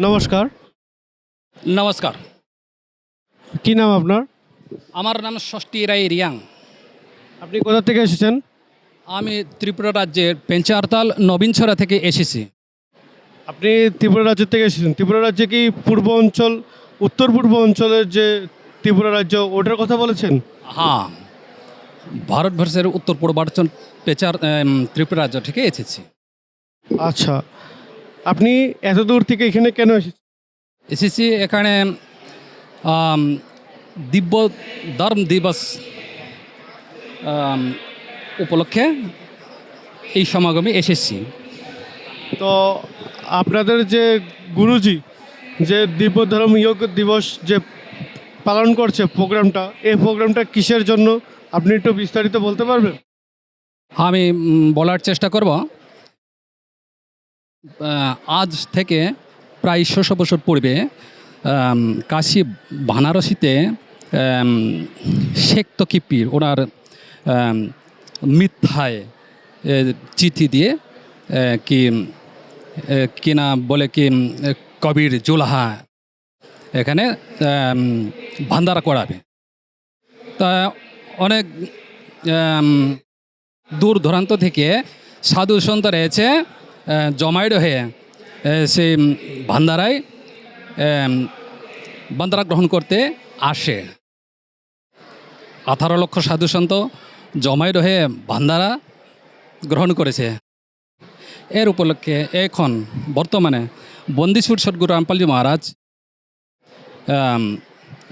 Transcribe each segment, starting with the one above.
নমস্কার। নমস্কার। কি নাম আপনার? আমার নাম ষষ্ঠী রায় রিয়াং। আপনি কোথা থেকে এসেছেন? আমি ত্রিপুরা রাজ্যের পেঞ্চারতাল নবীনছড়া থেকে এসেছি। আপনি ত্রিপুরা রাজ্য থেকে এসেছেন। ত্রিপুরা রাজ্যে কি পূর্ব অঞ্চল উত্তর পূর্ব অঞ্চলের যে ত্রিপুরা রাজ্য ওটার কথা বলেছেন? হ্যাঁ। ভারতবর্ষের উত্তর পূর্বাঞ্চল পেচার ত্রিপুরা রাজ্য থেকে এসেছি। আচ্ছা। আপনি এত দূর থেকে এখানে কেন এসেছেন? এসেছি এখানে দিব্য ধর্ম দিবস উপলক্ষে এই সমাগমে এসেছি। তো আপনাদের যে গুরুজি যে দিব্য ধর্ম যোগ দিবস যে পালন করছে প্রোগ্রামটা এই প্রোগ্রামটা কিসের জন্য? আপনি একটু বিস্তারিত বলতে পারবেন? আমি বলার চেষ্টা করব। আজ থেকে প্রায় ছশো বছর পূর্বে কাশী বানারসিতে শেখ তকিপির ওনার মিথ্যায় চিঠি দিয়ে কি এ, কি না বলে কি কবির জুলাহা এখানে ভান্ডারা করাবে। তা অনেক দূর দূরান্ত থেকে সাধু সন্ত রয়েছে। আহ, হয়ে সেই ভান্ডারায় আম, গ্রহণ করতে আসে। আঠারো লক্ষ সাধু সন্ত জমায়েত হয়ে ভান্ডারা গ্রহণ করেছে। এর উপলক্ষে এখন বর্তমানে বন্দিসুর সদ্গুরু রামপালজি মহারাজ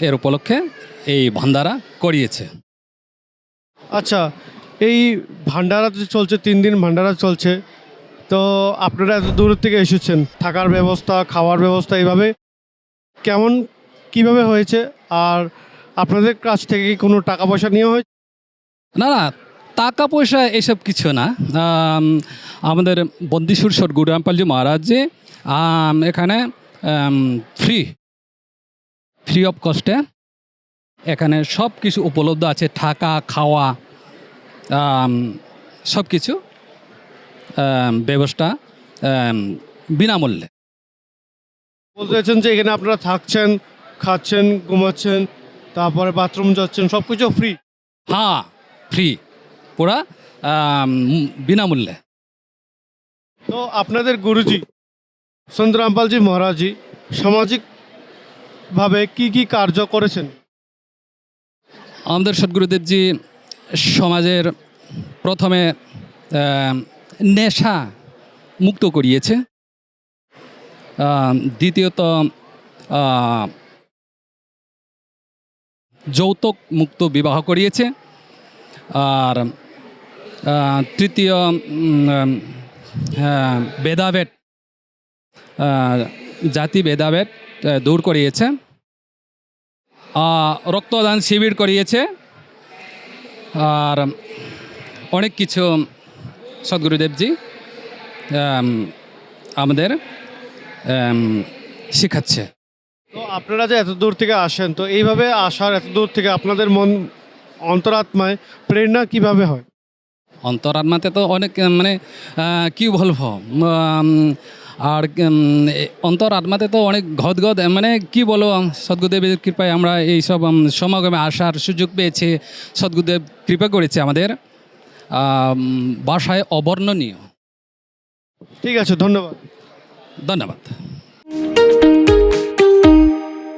এর উপলক্ষে এই ভান্ডারা করিয়েছে। আচ্ছা এই ভান্ডারা চলছে তিন দিন ভান্ডারা চলছে তো আপনারা এত দূর থেকে এসেছেন থাকার ব্যবস্থা খাওয়ার ব্যবস্থা এইভাবে কেমন কীভাবে হয়েছে? আর আপনাদের কাছ থেকে কোনো টাকা পয়সা নেওয়া হয়েছে? না না টাকা পয়সা এসব কিছু না। আম, আমাদের বন্দিসুর সদ্গুরু রামপালজি মহারাজ এখানে ফ্রি ফ্রি অফ কস্টে এখানে সব কিছু উপলব্ধ আছে থাকা খাওয়া সব কিছু ব্যবস্থা বিনামূল্যে। বলতে চাইছেন যে এখানে আপনারা থাকছেন খাচ্ছেন ঘুমাচ্ছেন তারপরে বাথরুম যাচ্ছেন সব কিছু ফ্রি হ্যাঁ ফ্রি পুরা বিনামূল্যে। তো আপনাদের গুরুজি সন্ত রামপালজি মহারাজজি সামাজিকভাবে কি কি কার্য করেছেন? আমাদের সদ্গুরুদেবজি সমাজের প্রথমে নেশা মুক্ত করিয়েছে। দ্বিতীয়ত যৌতুক মুক্ত বিবাহ করিয়েছে। আর তৃতীয় ভেদাভেদ জাতি ভেদাভেদ দূর করিয়েছে। রক্তদান শিবির করিয়েছে। আর, অনেক কিছু সদ্গুরুদেবজি আমাদের আম, শেখাচ্ছে। তো আপনারা যে এত দূর থেকে আসেন তো এইভাবে আসার এত দূর থেকে আপনাদের মন অন্তরাত্মায় প্রেরণা কীভাবে হয়? অন্তরাত্মাতে তো অনেক মানে কি বলব আর উম, এ- অন্তরাত্মাতে তো অনেক ঘদ ঘদ মানে কি বলো সদ্গুরুদেবের কৃপায় আমরা এইসব সমাগমে আসার সুযোগ পেয়েছি সদ্গুরুদেব কৃপা করেছে আমাদের। ভাষায় অবর্ণনীয়। ঠিক আছে ধন্যবাদ। ধন্যবাদ।